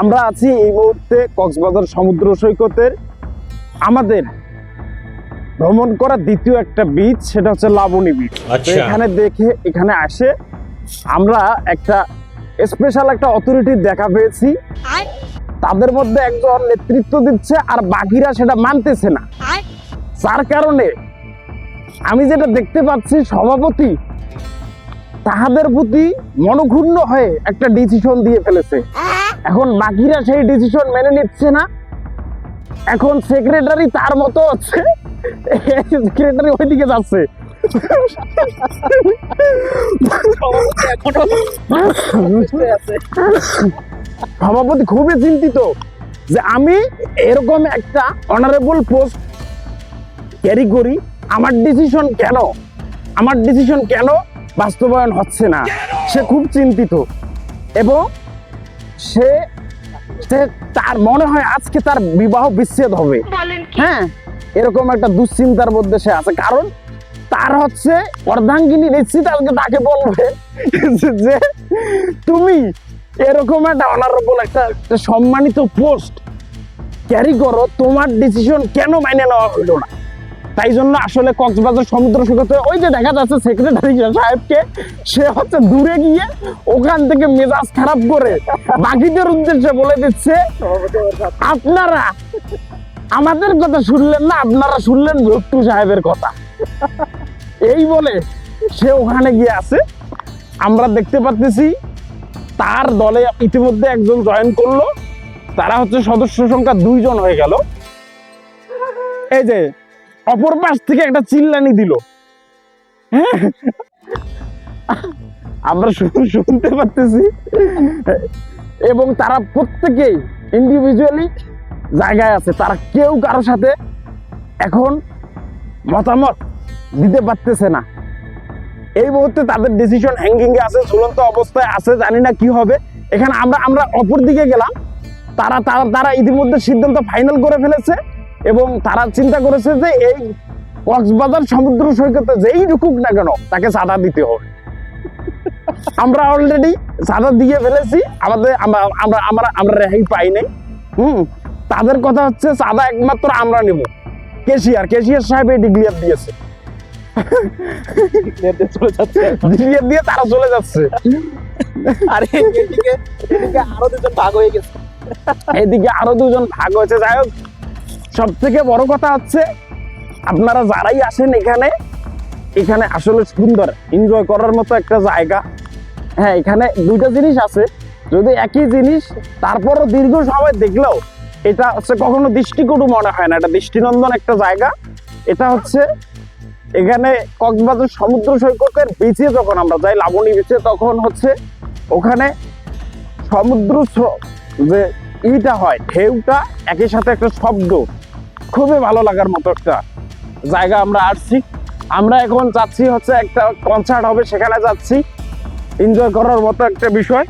আমরা আছি এই মুহূর্তে কক্সবাজার সমুদ্র সৈকতের আমাদের ভ্রমণ করা দ্বিতীয় একটা বিচ সেটা হচ্ছে লাবণী বিচ তো আচ্ছা। এখানে দেখে এখানে আসে আমরা একটা স্পেশাল একটা অথরিটি দেখা পেয়েছি। তাদের মধ্যে একজন নেতৃত্ব দিচ্ছে আর বাকিরা সেটা মানতেছে না। যার কারণে আমি যেটা দেখতে পাচ্ছি সভাপতি তাহাদের প্রতি মনক্ষুণ্ণ হয়ে একটা ডিসিশন দিয়ে ফেলেছে। এখন বাকিরা সেই ডিসিশন মেনে নিচ্ছে না। এখন সেক্রেটারি তার মতো হচ্ছে সেক্রেটারি ওইদিকে যাচ্ছে। সভাপতি খুবই চিন্তিত যে আমি এরকম একটা অনারেবল পোস্ট ক্যারি করি, আমার ডিসিশন কেন? আমার ডিসিশন কেন বাস্তবায়ন হচ্ছে না? সে খুব চিন্তিত। এবং সে তার মনে হয় আজকে তার বিবাহ বিচ্ছেদ হবে। হ্যাঁ এরকম একটা দুশ্চিন্তার মধ্যে সে আছে। কারণ তার হচ্ছে অর্ধাঙ্গিনী নিশ্চিত আজকে তাকে বলবে যে- তুমি এরকম একটা অনারেবল একটা সম্মানিত পোস্ট ক্যারি করো তোমার ডিসিশন কেন মাইনে নেওয়া হলো না? তাই জন্য আসলে কক্সবাজার সমুদ্র সৈকতে ওই যে দেখা যাচ্ছে সেক্রেটারি সাহেবকে, সে হচ্ছে দূরে গিয়ে ওখান থেকে মেজাজ খারাপ করে বাকিদের উদ্দেশ্যে বলে দিচ্ছে, আপনারা আমাদের কথা শুনলেন না, আপনারা শুনলেন ভট্টু সাহেবের কথা। এই বলে সে ওখানে গিয়ে আছে। আমরা দেখতে পাচ্ছি তার দলে ইতিমধ্যে একজন জয়েন করল। তারা হচ্ছে সদস্য সংখ্যা দুইজন হয়ে গেল। এই যে অপর পাশ থেকে একটা চিল্লানি দিল। হ্যাঁ? আমরা শুনতে পারতেছি। এবং তারা প্রত্যেকেই ইন্ডিভিজুয়ালি জায়গায় আছে। তারা কেউ কারোর সাথে এখন মতামত দিতে পারতেছে না। এই মুহূর্তে তাদের ডিসিশন হ্যাঙ্গিং এ আছে, ঝুলন্ত অবস্থায় আছে, জানি না কি হবে। এখানে আমরা আমরা অপর দিকে গেলাম। তারা তারা তারা ইতিমধ্যে সিদ্ধান্ত ফাইনাল করে ফেলেছে। এবং তারা চিন্তা করেছে যে এই কক্সবাজার সমুদ্র সৈকতে যেই ঢুকুক না কেন তাকে চাঁদা দিতে হবে। আমরা অলরেডি চাঁদা দিয়ে ফেলেছি আমাদের আমরা আমরা আমরা রেহাই পাই নাই। হুম তাদের কথা হচ্ছে চাঁদা একমাত্র আমরা নেব। কেশিয়ার কেশিয়ার সাহেব এই ডিগ্লিয়ার দিয়েছে। ডিগ্লিয়ার দিয়ে তারা চলে যাচ্ছে। আরে এদিকে আরও দুজন ভাগ হয়ে গেছে। এদিকে আরও দুজন ভাগ হয়েছে। যাই হোক সব থেকে বড় কথা হচ্ছে, আপনারা যারাই আসেন এখানে এখানে আসলে সুন্দর এনজয় করার মতো একটা জায়গা। হ্যাঁ এখানে দুইটা জিনিস আছে। যদি একই জিনিস, তারপরও দীর্ঘ সময় দেখলেও এটা হচ্ছে কখনো দৃষ্টিকটু মনে হয় না। এটা দৃষ্টিনন্দন একটা জায়গা। এটা হচ্ছে এখানে কক্সবাজার সমুদ্র সৈকতের বিচে যখন আমরা যাই, লাবণী বিচে তখন হচ্ছে ওখানে সমুদ্র যে ইটা হয়, ঢেউটা, একই সাথে একটা শব্দ। খুবই ভালো লাগার মতো একটা জায়গা আমরা আসছি। আমরা এখন যাচ্ছি হচ্ছে একটা কনসার্ট হবে, সেখানে যাচ্ছি। এনজয় করার মতো একটা বিষয়।